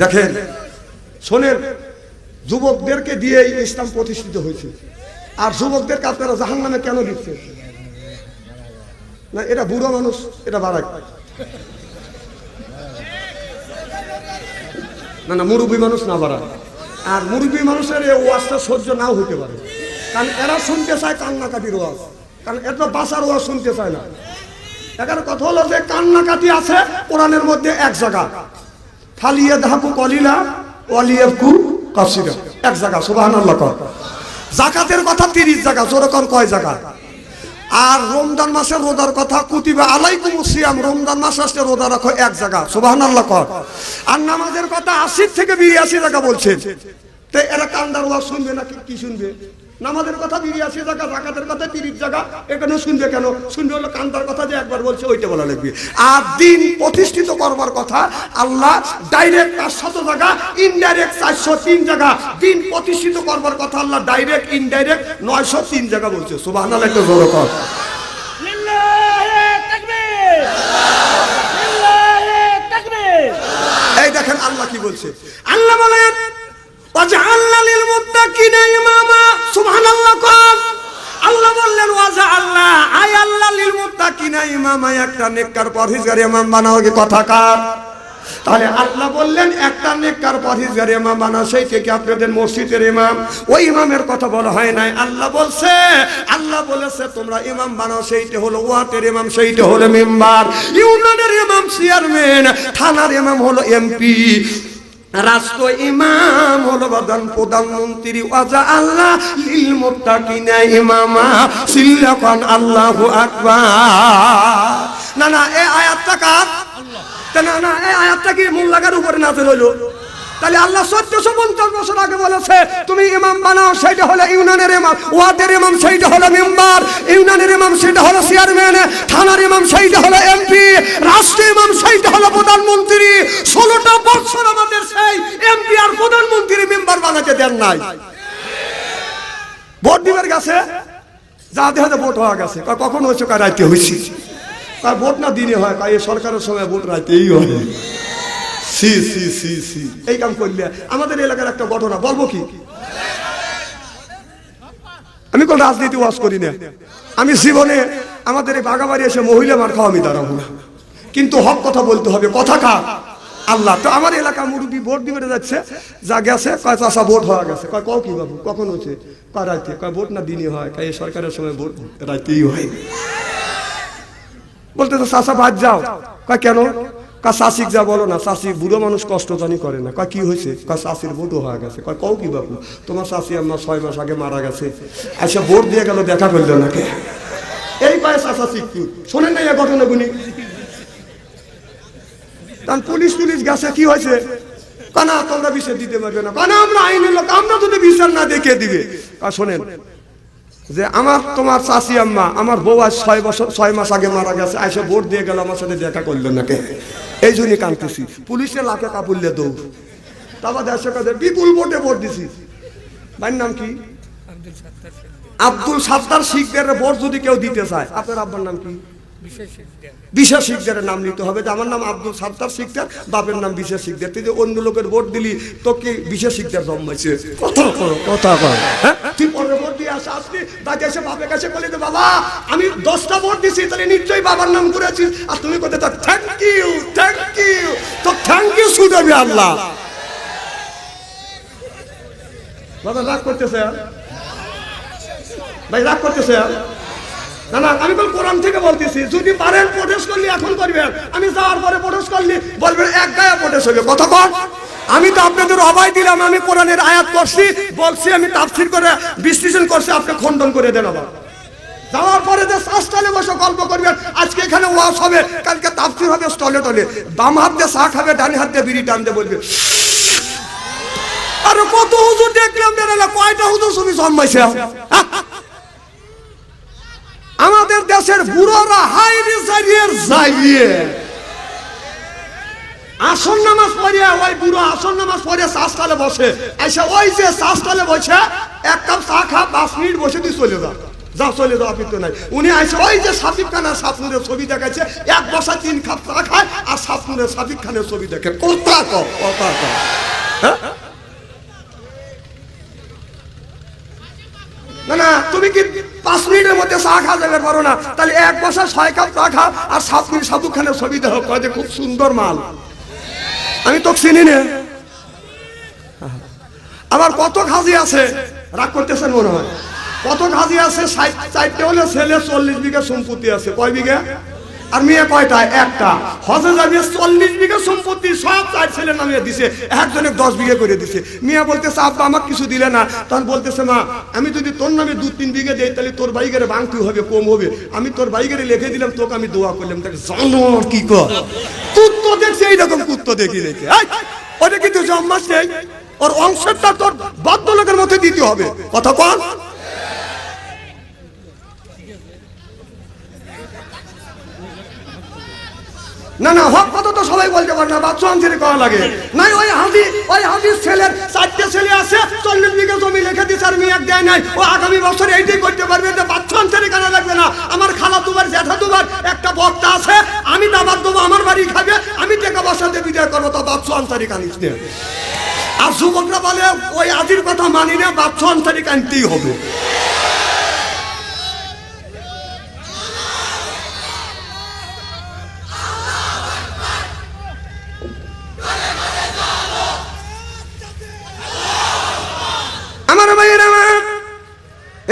দেখেন, শোনেন, যুবকদেরকে দিয়ে ইসলাম প্রতিষ্ঠিত হয়েছে। আর যুবকদেরকে আপনারা জাহান নামে কেন দিচ্ছেন না, এটা বুড়ো মানুষ, এটা বাড়াক। না না, মুরব্বী মানুষ না বাড়ায় আর মুরব্বী মানুষের এই ওয়াজটা সহ্য নাও হতে পারে। কারণ এরা শুনতে চায় কান্নাকাটির ওয়াজ। কারণ এত বাসার ওয়াজ শুনতে চায় না। এখানে কথা হলো যে কান্নাকাটি আছে, কোরআনের মধ্যে এক জায়গা। ফালিয়ে ধাকু কলিলা ওয়ালিয়াকু কাসিরা এক জায়গা, সুবহানাল্লাহ কর। জাকাতের কথা তিরিশ জায়গা যেরকম কয় জায়গা? আর রমজান মাসের রোজার কথা কুতিবা আলাইকুম সিয়াম, রমজান মাস আসলে রোজা রাখো এক জায়গা, সুবহানাল্লাহ কর। আর নামাজের কথা আশি থেকে বিরাশি জায়গা বলছেন তো এরা কান্দার ওয়াজ শুনবে না কি শুনবে? নামাজের কথা বিরাশি জায়গা জাকাতের কথা তিরিশ জায়গা এখানে শুনবে কেন? শুনবে হলো কান্দার কথা যে একবার বলছে ওইটা বলা লাগবে। আর দিন প্রতিষ্ঠিত করবার কথা আল্লাহ ডাইরেক্ট পাঁচশত জায়গা ইনডাইরেক্ট চারশো তিন জায়গা। দিন প্রতিষ্ঠিত করবার কথা আল্লাহ ডাইরেক্ট ইনডাইরেক্ট নয়শো তিন জায়গা বলছে। সুবাহ একটা লিল্লাহে তাকবীর। এই দেখেন আল্লাহ কি বলছে। আল্লাহ বলেন ওয়াজআলনা লিল মুত্তাকিনা ইমামা। আল্লাহ বললেন আল্লাহ আল্লাহ একটা বানাও কি তাহলে আল্লাহ বললেন, একটা আপনাদের ইমাম ইমামের কথা বলা হয় নাই। আল্লাহ বলছে, আল্লাহ বলেছে, তোমরা ইমাম বানাও, সেইটা হলো ওয়াটের ইমাম, সেইটা হলো মেম্বার। ইউনিয়নের ইমাম চেয়ারম্যান, থানার ইমাম হলো এমপি। রাষ্ট্র ইমাম হলো প্রধান প্রধানমন্ত্রী ওয়াজা আল্লাহ লিল মুত্তাকিনা ইমামা সিল্লাকান আল্লাহু আকবার। না না এই আয়াতটা কার? না না এই আয়াতটা কি মোল্লাকার উপরে নাজিল হইল? তাহলে আল্লাহ চোদ্দশো পঞ্চাশ বছর আগে বলেছে, তুমি ইমাম বানাও, সেইটা হলো ইউনিয়নের ইমাম ওয়ার্ডের ইমাম, সেইটা হলো মেম্বার ইউনিয়নের ইমাম সেটা হলো চেয়ারম্যান, থানার ইমাম, সেইটা হলো এমপি, রাষ্ট্রের ইমাম, সেইটা হলো প্রধানমন্ত্রী, ষোলোটা বছর আমাদের সেই এমপি আর প্রধানমন্ত্রী মেম্বার বানাতে দেন নাই। ভোট দিবার গেছে? যা দেহাতে ভোট হওয়া গেছে। কখন হয়েছে? রাইতে হয়েছি ভোট না দিনে হয়। কয় সরকারের সময় ভোট রাইতেই হয়। সি এই কাম করলে। আমাদের এলাকার একটা ঘটনা, বলব কি? আমি কোন রাজনীতি ওয়াজ করি না। আমি জীবনে আমাদের এই বাগাবাড়ি এসে মহিলা মার খাওয়া আমি দাঁড়াবো না। কিন্তু হক কথা বলতে হবে, কথা কা আল্লাহ। তো আমার এলাকা মুরব্বী ভোট দিবে যাচ্ছে। যা গেছে, কয় চাষা ভোট হওয়া গেছে। কয় কও কি বাবু? কখন হচ্ছে কয় রাইতে? কয় ভোট না দিনই হয়? কয় এই সরকারের সময় ভোট রাইতেই হয়। বলতে তো চাষা বাদ যাও। কয় কেন? কা শাসিক যা বলো না শাসি বুড়ো মানুষ কষ্ট জানি করে না। কয়, কি হয়েছে কয় শাসির ভোটও হয়ে গেছে। কয়, কও কি বাবু তোমার শাসি আমার ছয় মাস আগে মারা গেছে। আচ্ছা ভোট দিয়ে গেল, দেখা করল নাকি এই পায়ে শাসা শিখতু শোনেন না এই ঘটনাগুলি। কারণ পুলিশ টুলিশ গেছে, কি হয়েছে? কানা তোমরা বিচার দিতে পারবে না। কানা আমরা আইনের লোক, আমরা যদি বিচার না দেখে দিবে। কা শোনেন, যে আমার, তোমার চাষি আম্মা, আমার বউ আজ ছয় বছর, ছয় মাস আগে মারা গেছে। আইসে ভোট দিয়ে গেল, আমার সাথে দেখা করল নাকি এই জন্যই কাঁদতেছি। পুলিশে লাখে কাপড় দৌড়। তারপর দেড়শো কাছে বিপুল ভোটে ভোট দিছি। বাইর নাম কি? আব্দুল সাত্তার শিখদের ভোট যদি কেউ দিতে চায় আপনার আব্বার নাম কি? বিশেষ শিখদের নাম নিতে হবে। আমার নাম আব্দুল সাত্তার শিখদের বাপের নাম বিশেষ শিখদের তুই যে অন্য লোকের ভোট দিলি তোকে বিশেষ শিখদের জন্মাইছে কথা করো কথা কর হ্যাঁ? তুই পরে ভোট দিয়ে আসে আসলি তাকে এসে বাপের কাছে বলি যে বাবা আমি দশটা ভোট দিছি তাহলে নিশ্চয়ই বাবার নাম করেছিস। আর তুমি কোথায়? তো থ্যাংক ইউ থ্যাংক ইউ তো থ্যাংক ইউ শুধবে আল্লাহ। বাবা রাগ করতেছে ভাই রাগ করতেছে আর? না আমি তো কোরআন থেকে বলতেছি, যদি পারেন প্রোটেস্ট করলি এখন করবেন। আমি যাওয়ার পরে প্রোটেস্ট করলি বলবেন, এক গায়ে প্রোটেস্ট হবে কত কর আমি তো আপনাদের অভয় দিলাম, আমি কোরআনের আয়াত করছি, বলছি, আমি তাফসির করে বিশ্লেষণ করছি, আপনি খণ্ডন করে দেন আবার। যাওয়ার পরে যে স্টালে বসে গল্প করবেন, আজকে এখানে ওয়াশ হবে, কালকে তাফসির হবে স্টলে টলে। বাম হাত দিয়ে চা খাবে, ডান হাত দিয়ে বিড়ি টানতে বলবে, আর কত হুজুর দেখলাম কয়টা হুজুর তুমি জন্মাইছে? হ্যাঁ? দেশের বুড়োরা হাই রিসাইয়ের যাইয়ে। আসন নামাজ পড়িয়া ওই বুড়ো আসন নামাজ পড়িয়া শাসকালে বসে। এসে ওই যে শাসকালে বসে, এক কাপ চা খা, পাঁচ মিনিট বসে দিয়ে চলে যা যাও, চলে যাও অপিত্য নাই। উনি আইসে ওই যে সাকিব খান আর সাপনুরের ছবি দেখাচ্ছে এক বসা তিন খাপ চা খায় আর সাপনুরের সাকিব খানের ছবি দেখে। কথা কও, কথা হ্যাঁ? না না, তুমি কি পাঁচ মিনিটের মধ্যে চা খাওয়া যাবে পারো না? তাহলে এক বছর ছয় কাপ চা খাও আর সাত মিনিট সাধু খানের ছবি কয় যে খুব সুন্দর মাল। আমি তো চিনি না। আবার কত খাজি আছে? রাগ করতেছেন মনে হয়। কত খাজি আছে? চারটে হলে ছেলে চল্লিশ বিঘা সম্পত্তি আছে। কয় বিঘা? আর মেয়ে কয়টা? একটা। হজে যাবে চল্লিশ বিঘা সম্পত্তি, সব চার ছেলে নামিয়ে দিছে, একজনে দশ বিঘা করে দিছে। মেয়ে বলতেছে, আব্বা, আমাকে কিছু দিলে না। তখন বলতেছে, মা, আমি যদি তোর নামে দু তিন বিঘা দেই, তাহলে তোর বাইকের বাংতি হবে, কম হবে। আমি তোর বাইকের লিখে দিলাম, তোকে আমি দোয়া করলাম। তাকে জানোয়ার কি কর কুত্তো দেখছে, এইরকম কুত্তো দেখি দেখে। ওটা কিন্তু জন্মাস নেই। ওর অংশটা তোর বদ্ধ লোকের মধ্যে দিতে হবে। কথা কন না না, হক কথা তো সবাই বলতে পারে না, বাচ্চা আনতে করা লাগে। নাই, ওই হাজি, ওই হাজির ছেলের চারটে ছেলে আছে, চল্লিশ বিঘা জমি লিখে দিচ্ছে আর মেয়ে দেয় নাই। ও আগামী বছর এইটাই করতে পারবে, যে বাচ্চা আনতে কেনা লাগবে না। আমার খালা দুবার জ্যাঠা দুবার, একটা বক্তা আছে, আমি দাবার দেবো, আমার বাড়ি খাবে, আমি টাকা বসাতে বিদায় করব, তো বাচ্চা আনসারি কানিস নে আর যুবকরা বলে, ওই আজির কথা মানি না, বাচ্চা আনসারি কানতেই হবে আমার ভাইয়ের আমার এ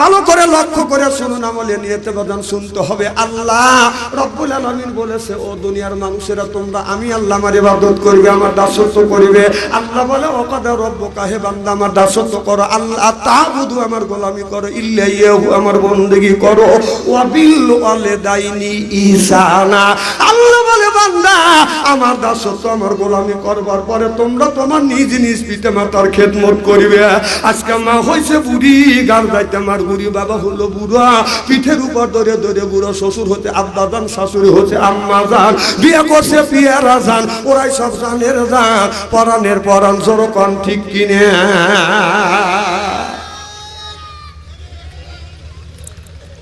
ভালো করে লক্ষ্য করে শুনুন আমলে নিয়েতে বাদান শুনতে হবে আল্লাহ। রব্বুল আলামিন বলেছে, ও দুনিয়ার মানুষেরা, তোমরা আমি আল্লাহ আমার ইবাদত করবে, আমার দাসত্ব করবে। আল্লাহ বলে ও কথা রব্ব কাহে বান্দা, আমার দাসত্ব করো। আল্লাহ তাবুদু, আমার গোলামি করো। ইল্লাইয়াহু, আমার বন্দেগী করো। ওয়া বিল ওয়ালিদাইনি ইহসানা। আল্লাহ বলে বান্দা, আমার দাসত্ব আমার গোলামি করবার পরে তোমরা তোমার নিজ নিজ পিতা মাতার খেদমত করিবে। আজকে মা হয়েছে বুড়ি গান যাইতে আমার বুড়ি, বাবা হলো বুড়া। পিঠের উপর ধরে ধরে বুড়ো শ্বশুর হতে আব্বা যান, শাশুড়ি হচ্ছে আম্মা যান। বিয়ে করছে পিয়ারা যান, ওরাই সব জানের যান পরাণের পরাণ জোর ঠিক কিনে।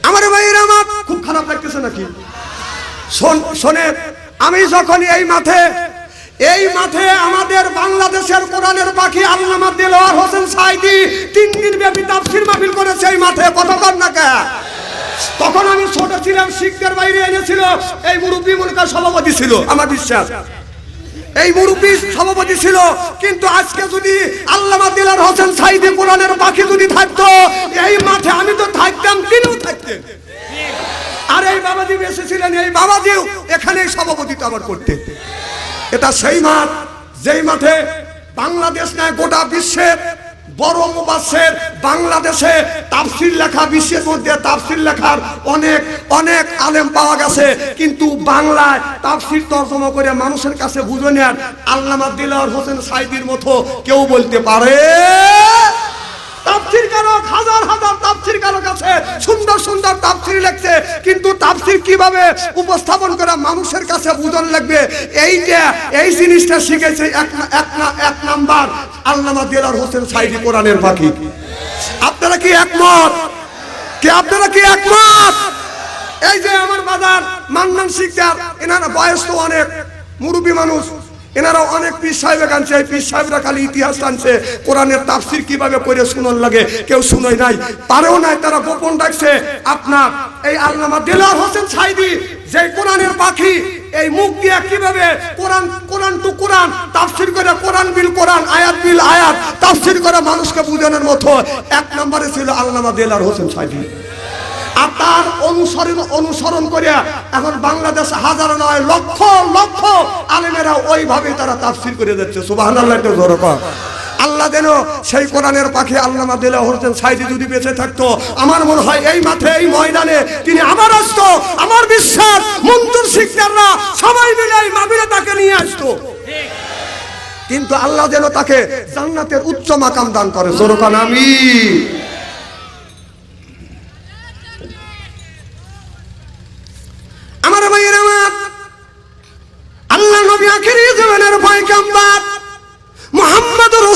আমার ভাইয়ের আমার খুব খারাপ লাগতেছে নাকি? শোনে আমি যখন এই মাঠে এই মাঠে আমাদের বাংলাদেশের কোরআনের পাখি আল্লামা দিলওয়ার হোসেন সাইদি তিন দিন ব্যাপী তাফসির মাহফিল করেছে এই মাঠে কতক্ষণ না কে? তখন আমি ছোট ছিলাম, শিখদের বাইরে এনেছিল, এই মুরব্বী মনকার সভাপতি ছিল, আমার বিশ্বাস এই মুরব্বী সভাপতি ছিল, কিন্তু আজকে যদি আল্লামা দিলার হোসেন সাইদি কোরআনের পাখি যদি থাকতো, এই মাঠে আমি তো থাকতাম, তিনিও থাকতেন বাবাজি এসেছিলেন, এই বাবাজিও এখানে সভাপতিত্ব আবার করতে। এটা সেই মাঠ, যেই মাঠে বাংলাদেশ নয়, গোটা বিশ্বের বড় মুবাসের বাংলাদেশে লেখা, বিশ্বের মধ্যে তাফসির লেখার অনেক অনেক আলেম পাওয়া গেছে। কিন্তু বাংলায় তাফসির তর্জমা করে মানুষের কাছে বুঝে নেন আল্লামা দিলার হোসেন সাইদির মতো কেউ বলতে পারে? তাফসির কারক, হাজার হাজার তাফসির কারক আছে। সুন্দর সুন্দর তাফসির লিখছে, কিন্তু তাফসির কীভাবে উপস্থাপন করা মানুষের কাছে বুঝন লাগবে? এইটা এই জিনিসটা শিখেছে এক এক এক নাম্বার আল্লামা দিলার হোসেন সাইদি কোরআনের পাখি। আপনারা কি একমত? কি, আপনারা কি একমত? এই যে আমার বাজার মান্নান শিকদার, এনারা বয়স তো অনেক, মুরব্বী মানুষ। এনারা অনেক পীর সাহেব আনছে এই পীর সাহেবরা খালি ইতিহাস আনছে কোরআনের তাফসির কীভাবে করে শুনন লাগে, কেউ শুনোই নাই। পারেও নাই, তারা গোপন ডাকছে আপনার এই আল্লামা দেলার হোসেন সাইদি যে কোরআনের পাখি, এই মুখ দিয়ে কীভাবে কোরআন কোরআন টু কোরআন, তাফসির করে কোরআন বিল কোরআন, আয়াত বিল আয়াত, তাফসির করে মানুষকে বুঝানোর মতো, এক নম্বরে ছিল আল্লামা দেলার হোসেন সাইদি। অনুসরণ অনুসরণ করে এখন বাংলাদেশ হাজার নয়, লক্ষ লক্ষ আলেমেরা ওইভাবে তারা তাফসির করে যাচ্ছে। জোরে আল্লাহ যেন সেই কোরআনের পাখি আল্লামা দিলে হোসেন সাইদি যদি বেঁচে থাকতো, আমার মনে হয় এই মাঠে, এই ময়দানে তিনি আবার আসতো, আমার বিশ্বাস, মন্তুর শিকদাররা সবাই মিলে এই মাবিরে তাকে নিয়ে আসতো। কিন্তু আল্লাহ যেন তাকে জান্নাতের উচ্চ মাকাম দান করে। জোরকান আমি আমার ভাইয়ের আমার আল্লাহ নবী আখেরি জামানের পয়গাম্বার মুহাম্মদ রাসূলুল্লাহ সাল্লাল্লাহু সাল্লাল্লাহু আলাইহি ওয়াসাল্লাম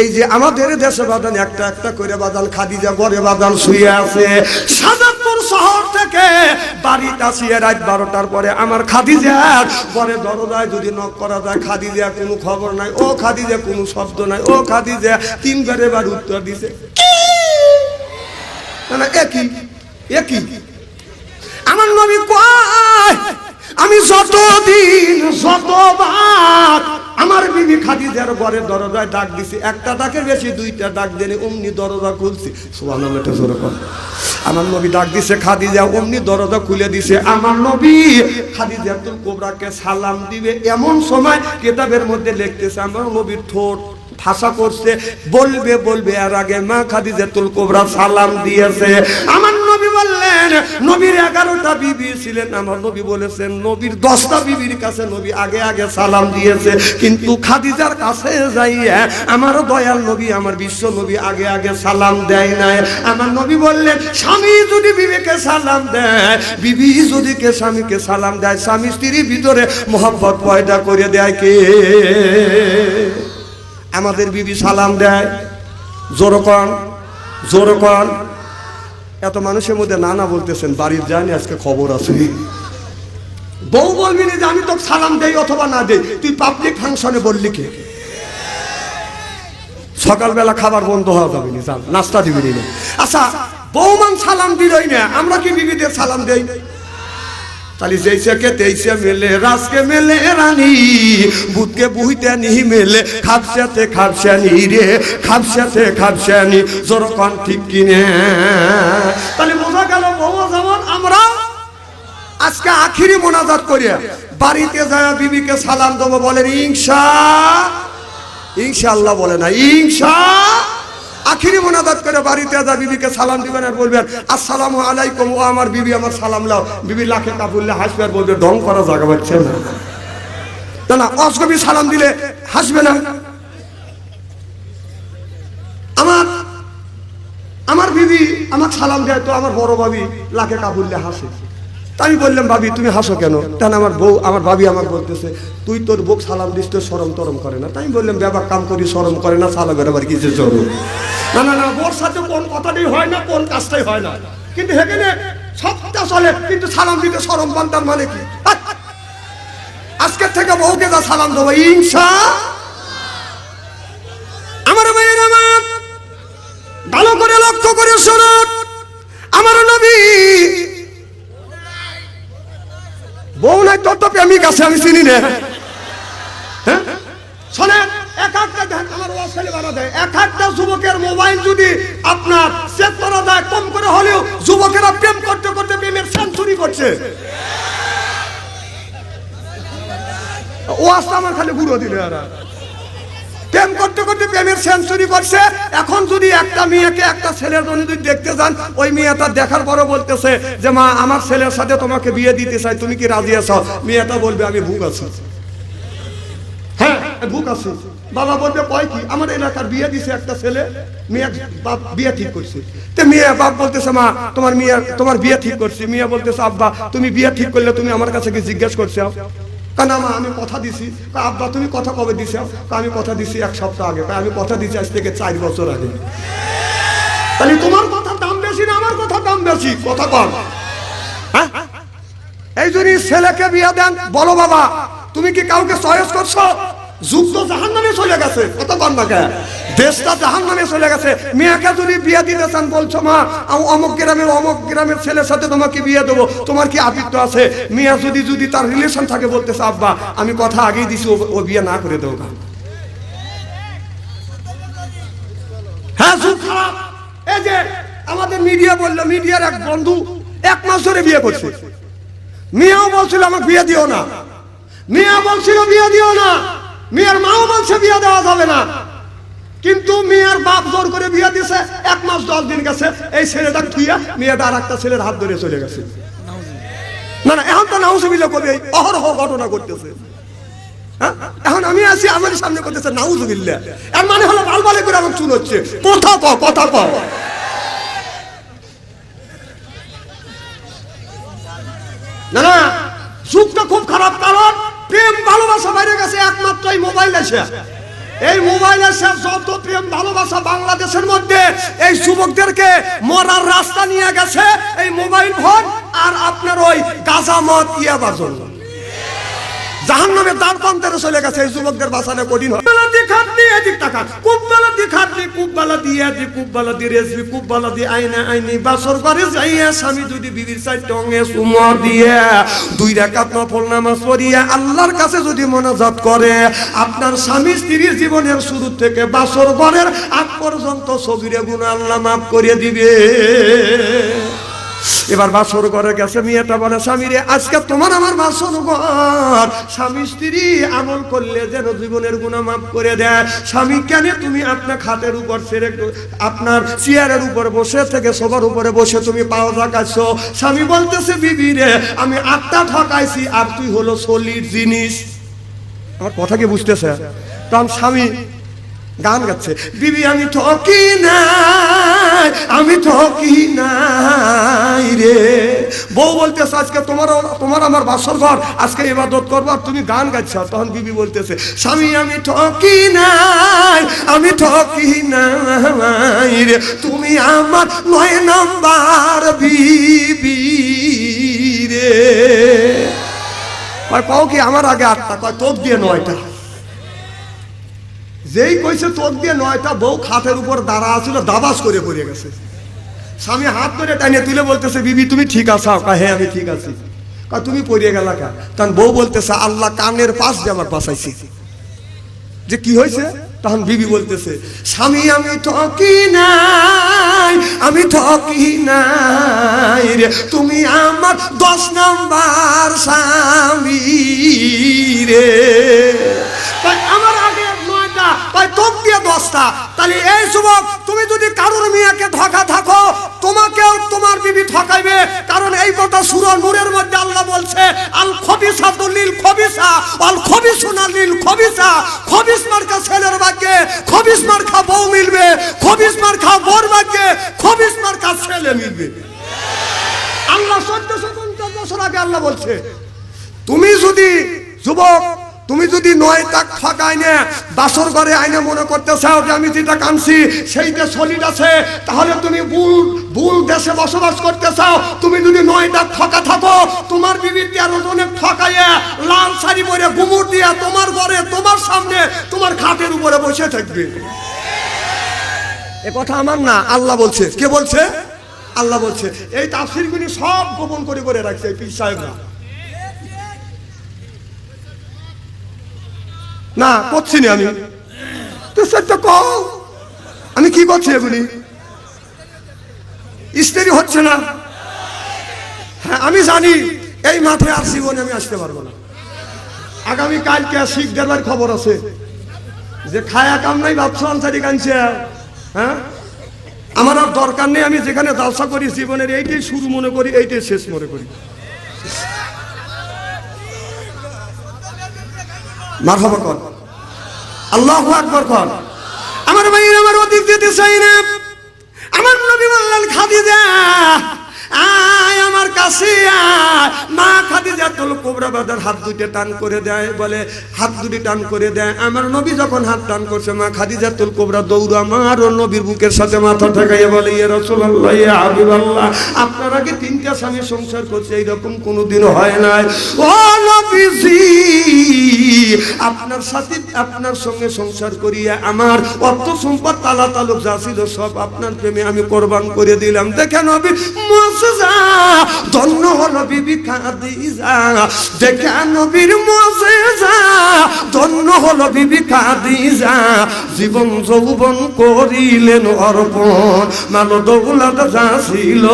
এই যে আমাদের দেশে বাদান, একটা একটা করে বাদান, খাদিজা ঘরে বাদান শুয়ে আছে। সাজাদপুর শহর থেকে বাড়িতে আসিয়ে রাত বারোটার পরে আমার খাদিজার ঘরে দরজায় যদি নক করা যায়, খাদিজা কোনো খবর নাই, ও খাদিজা কোনো শব্দ নাই, ও খাদিজা তিনবার এবার উত্তর দিছে। না না, একই একই। আমার নবী কয় আমি যতদিন, যতবার আমার বিবি খাদিজার ঘরে দরজায় ডাক দিছি, একটা ডাকের বেশি, দুইটা ডাক দেনে অমনি দরজা খুলছি। কর। আমার নবী ডাক দিছে, খাদিজা অমনি দরজা খুলে দিছে। আমার নবী খাদিজা আব্দুল কোবরাকে সালাম দিবে। এমন সময় কেতাবের মধ্যে লিখতেছে, আমার নবীর ঠোঁট ভাষা করছে, বলবে বলবে আর আগে মা খাদিজাতুল কোবরা সালাম দিয়েছে। আমার নবী বললেন, নবীর এগারোটা বিবি ছিলেন। আমার নবী বলেছেন, নবীর দশটা বিবির কাছে নবী আগে আগে সালাম দিয়েছে। কিন্তু খাদিজার কাছে যাইয়া আমার দয়াল নবী, আমার বিশ্ব নবী আগে আগে সালাম দেয় নাই। আমার নবী বললেন, স্বামী যদি বিবিকে সালাম দেয়, বিবি যদি কে স্বামীকে সালাম দেয়, স্বামী স্ত্রীর ভিতরে মোহাম্মত পয়দা করে দেয় কে? আমাদের বিবি সালাম দেয়। জোর কন জোর কন। এত মানুষের মধ্যে নানা বলতেছেন, বাড়ির যায়নি আজকে খবর আছে। বউ বলবি যে আমি তোকে সালাম দেই অথবা না দেই, তুই পাবলিক ফাংশনে বললি কে? সকালবেলা খাবার বন্ধ হওয়া যাবে না নাস্তা দিবি না। আচ্ছা বৌমান সালাম দিলই না, আমরা কি বিবিদের সালাম দেই? তাহলে যেইসে কে তেইসে মেলে, রাজকে মেলে রানী, বুধকে বুহিতে নিহি মেলে খাবসাতে খাবসানি রে খাবসাতে খাবসানি জোর কন ঠিক কিনে। তাহলে বোঝা গেল বউ যেমন আমরা, আজকে আখিরি মোনাজাত করিয়া বাড়িতে যায় বিবিকে সালাম দেবো বলেন, ইনশা, ইনশাআল্লাহ বলে না, ইনশা আখিরি মোনাজাত করে বাড়িতে যা বিবিকে সালাম দিবেন আর বলবেন, আসসালামু আলাইকুম, ও আমার বিবি, আমার সালাম লাও বিবি লাখে কাপুল্লে হাসবে আর বলবে, ঢং করা জায়গা পাচ্ছে না। না না অসকবি সালাম দিলে হাসবে না। আমার আমার বিবি আমার সালাম দেয় তো আমার বড় ভাবি লাখে কাপুল্লে হাসে। তা আমি বললাম, ভাবি, তুমি হাসো কেন? তাহলে আমার বউ, আমার ভাবি আমার বলতেছে, তুই তোর বউ সালাম দিস তো সরম তরম করে না। তাই আমি বললাম, ব্যাপার, কাম করি সরম করে না সালামের আবার কিছু চরম না না না, ওর সাথে কোন কথাটাই হয় না, কোন কাজটাই হয় না। কিন্তু সেখানে সবটা চলে, কিন্তু সালাম দিতে সরম পান তার মানে কি! আজকের থেকে বউকে যা সালাম দেবো, ইনশা আমার ভাইয়ের আমার, ভালো করে লক্ষ্য করে শুনুন। বউ নাই তোর তো প্রেমিক আছে আমি চিনি না। হ্যাঁ? একটা আমার খালি ঘুরো এক যুবকের মোবাইল যদি আপনার কম করে হলেও যুবকেরা প্রেম করতে করতে করছে। আমার খালি গুঁড়ো দিলে এরা প্রেম করতে করতে প্রেমের সেঞ্চুরি করছে। এখন যদি একটা মেয়েকে একটা ছেলের জন্য যদি দেখতে যান ওই মেয়েটা দেখার পরে বলতেছে যে মা আমার ছেলের সাথে তোমাকে বিয়ে দিতে চাই তুমি কি রাজি আছো? মেয়েটা বলবে আমি ভুক আছি। হ্যাঁ। ভুক আছি। বাবা বলবে কয় কি? আমার এলাকার বিয়ে দিছে একটা ছেলে মেয়ে বাপ বিয়ে ঠিক করছে। তো মেয়ে বাপ বলতেছে মা তোমার মেয়ে তোমার বিয়ে ঠিক করছি। মেয়ে বলতেছে আব্বা তুমি বিয়ে ঠিক করলে তুমি আমার কাছে কি জিজ্ঞেস করছ? কারণ মা, আমি কথা দিছি। আব্বা, তুমি কথা কবে দিছো? আমি কথা দিছি এক সপ্তাহ আগে। আমি কথা দিছি আজ থেকে চার বছর আগে। তাহলে তোমার কথা দাম বেশি না আমার কথা দাম বেশি? কথা কম। হ্যাঁ? এই যদি ছেলেকে বিয়ে দেন। বলো বাবা, তুমি কি কাউকে সহজ করছ? তো জাহান নামে চলে গেছে। কত কন দেশটা জাহান নামে চলে গেছে। মেয়েকে যদি বিয়ে দিতে চান, বলছো মা অমুক গ্রামের অমুক গ্রামের ছেলের সাথে তোমাকে বিয়ে দেবো। তোমার কি আপিত্য আছে? মেয়ে যদি যদি তার রিলেশন থাকে, বলতেছে, আব্বা, আমি কথা আগেই দিছি, ও- বিয়ে না করে দেবো হ্যাঁ এই যে আমাদের মিডিয়া বলল, মিডিয়ার এক বন্ধু এক মাস ধরে বিয়ে করছে। মেয়েও বলছিল, আমাকে বিয়ে দিও না। মেয়ে বলছিল, বিয়ে দিও না। মেয়ের মাও বলছে বিয়ে দেওয়া যাবে না। কিন্তু মেয়ের বাপ জোর করে বিয়ে দিছে, এক মাস দশ দিন গেছে, এই ছেলেটা থুইয়া মেয়েটা আর একটা ছেলের হাত ধরে চলে গেছে। না না, এখন তো কবি অহরহ ঘটনা করতেছে হ্যাঁ? এখন আমি আছি, আমার সামনে করতেছে নাউজুবিল্লাহ। এর মানে হলো বালবালে করে আমার চুল হচ্ছে। কথা ক কথা ক না না, যুগটা খুব খারাপ, কারণ প্রেম ভালোবাসা বাইরে গেছে একমাত্র এই মোবাইল এসে। এই মোবাইল এসে যত প্রেম ভালোবাসা বাংলাদেশের মধ্যে, এই যুবকদেরকে মরার রাস্তা নিয়ে গেছে এই মোবাইল ফোন আর আপনার ওই গাজা মত ইয়াবার জন্য। জাহান নামে তার পান্তারে চলে গেছে এই যুবকদের বাঁচানো কঠিন হয়। স্বামী যদি দিয়ে আল্লাহর কাছে যদি মনাজাত করে, আপনার স্বামী স্ত্রীর জীবনের শুরু থেকে বাসর ঘরের আগ পর্যন্ত সবিরে গুণ আল্লাহ মাফ করে দিবে। এবার বাসর ঘরে গেছে, মেয়েটা বলে স্বামী রে আজকে তোমার আমার বাসর ঘর। স্বামী স্ত্রী আমল করলে যেন জীবনের গুণা মাফ করে দেয়। স্বামী, কেন তুমি আপনার খাটের উপর ছেড়ে আপনার চেয়ারের উপর বসে থেকে সবার উপরে বসে তুমি পাও রাখাচ্ছ স্বামী বলতেছে বিবি রে আমি আটটা ঠকাইছি আর তুই হলো সলিড জিনিস। আমার কথা কি বুঝতেছে? তখন স্বামী গান গাচ্ছে। বিবি, আমি ঠকি নাই, আমি ঠকি নাই রে। বউ বলতেছে, আজকে তোমার তোমার আমার বাসর ঘর, আজকে ইবাদত করব আর তুমি গান গাচ্ছ। তখন বিবি বলতেছে, স্বামী, আমি ঠকি নাই, আমি ঠকি নাই রে। তুমি আমার নয় নাম্বার বিবি রে। কয় পাও কি আমার আগে আটটা? কয়, তোক দিয়ে নয়টা? যেই কইছে তোক দিয়ে নয়টা বউ খাটের উপর দাঁড়া আছিল, দাবাস করে পড়ে গেছে। স্বামী হাত ধরে টানিয়ে তুলে বলতেছে, বিবি, তুমি ঠিক আছো? কয় হ্যাঁ আমি ঠিক আছি। কয় তুমি পড়িয়ে গেলা কা? তখন বউ বলতেছে, আল্লাহ কানের পাশ দিয়ে আমার বাঁচাইছি। যে কি হয়েছে তখন বিবি বলতেছে, স্বামী, আমি ঠকি নাই, আমি ঠকি নাই রে। তুমি আমার দশ নাম্বার স্বামী রে। তাই দিয়ে দশটা। তাহলে এই যুবক, তুমি যদি কারোর মেয়েকে ঠকা থাকো, তোমাকেও তোমার বিবি ঠকাইবে। কারণ এই কথা সুর নূরের মধ্যে আল্লাহ বলছে, আল খবিসা দলিল খবিসা আল খবিসুনা লিল খবিসা। খবিস মার্কা ছেলের ভাগ্যে, খবিস মার্কা বউ মিলবে, খবিস মার্কা বোর ভাগ্যে, খবিস মার্কা ছেলে মিলবে। আল্লাহ চোদ্দশো পঞ্চাশ বছর আগে আল্লাহ বলছে, তুমি যদি যুবক তুমি যদি নয় তাক ফাঁকায় নে বাসর ঘরে আইনে মনে করতে চাও যে আমি যেটা কানছি, সেইটা সলিড আছে, তাহলে তুমি ভুল ভুল দেশে বসবাস করতে চাও। তুমি যদি নয় তাক ফাঁকা থাকো, তোমার বিবি তেরো জনে ঠকাইয়া লাল শাড়ি পরে গুমুর দিয়া তোমার ঘরে, তোমার সামনে, তোমার খাটের উপরে বসে থাকবে। এ কথা আমার না, আল্লাহ বলছে। কে বলছে? আল্লাহ বলছে। এই তাফসিরগুলি সব গোপন করে করে রাখছে এই পীর সাহেবরা। না, করছি না আমি। তো স্যার, তো কও। আমি কি করছি এগুলি? স্ত্রী হচ্ছে না। হ্যাঁ আমি জানি, এই মাঠে আর জীবনে আমি আসতে পারব না। আগামী কালকে শিখ দেবার খবর আছে যে খায়া কাম নাই ভাবছ আনসারি কানছে হ্যাঁ? আমার আর দরকার নেই, আমি যেখানে জালসা করি, জীবনের এইটাই শুরু মনে করি, এইটাই শেষ মনে করি। মারহাবা কর। আল্লাহ আকবর কর। আমার ভাই আমার অধিক দিতে চাই না। আমার নবী বললেন, খাদিজা আয় আমার কাছে কোবরা বাজার হাত টান করে দেয়, বলে, হাত দুটি টান করে দেয়। আমার নবী যখন হাত টান করছে, মা কোবরা দৌড় আমার নবীর বুকের সাথে মাথা ঠেকাইয়া বলে আপনার আগে তিনটা স্বামী সংসার করছে, এইরকম কোনোদিন হয় নাই। ও নবীজি, আপনার সাথে, আপনার সঙ্গে সংসার করিয়া আমার অর্থ সম্পদ, তালা তালুক যা ছিল সব আপনার প্রেমে আমি কোরবান করে দিলাম। দেখেন নবী জীবন যৌবন করিলেন অর্পণ, মালো দৌলত যা ছিল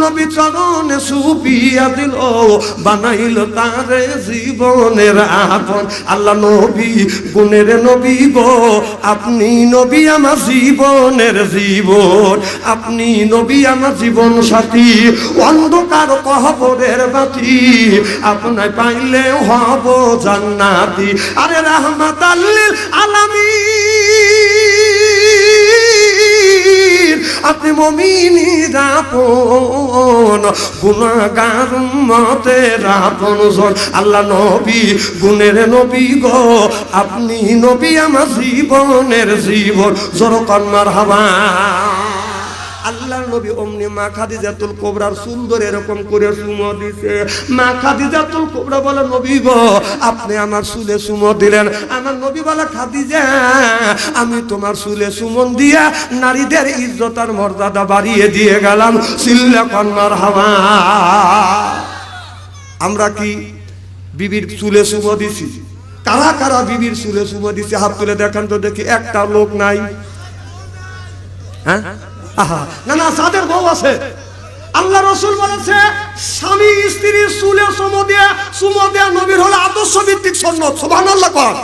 নবী চরণে সুপিয়া দিল, বানাইল তারে জীবনের আপন। আল্লাহ নবী, গুণের নবী গো, আপনি নবী আমার জীবনের জীবন। আপনি নবী আমার জীবন সাথী অন্ধকার কহবরের বাতি আপনায় পাইলে হব জান্নাতি। আরে রহমত আল্লিল আপনি মমিনি রাপন গুণাগার মতে রাপন জন। আল্লাহ নবী, গুণের নবী গো, আপনি নবী আমার জীবনের জীবন। জোর কন্মার হাওয়া আল্লাহর নবী অমনি মা খাদিজাতুল কোবরার সুন্দর এরকম করে সুমো দিছে। মা খাদিজাতুল কোবরা বলে, নবী গো, আপনি আমার সুলে সুমো দিলেন। আমার নবী বলে, খাদিজা, আমি তোমার সুলে সুমন দিয়া নারীদের ইজ্জত আর মর্যাদা বাড়িয়ে দিয়ে গেলাম। সিল্লা কন্যার হাওয়া আমরা কি বিবির চুলে সুমো দিছি? কারা কারা বিবির চুলে সুমো দিছি? হাত তুলে দেখান তো দেখি, একটা লোক নাই। হ্যাঁ? আহা, না না যাদের বউ আছে। আল্লাহ রসুল বলেছে স্বামী স্ত্রীর চুলে সুমো দিয়ে দেয়া নবীর হলো আদর্শ ভিত্তিক সন্ন্যত। সুবহানাল্লাহ কর।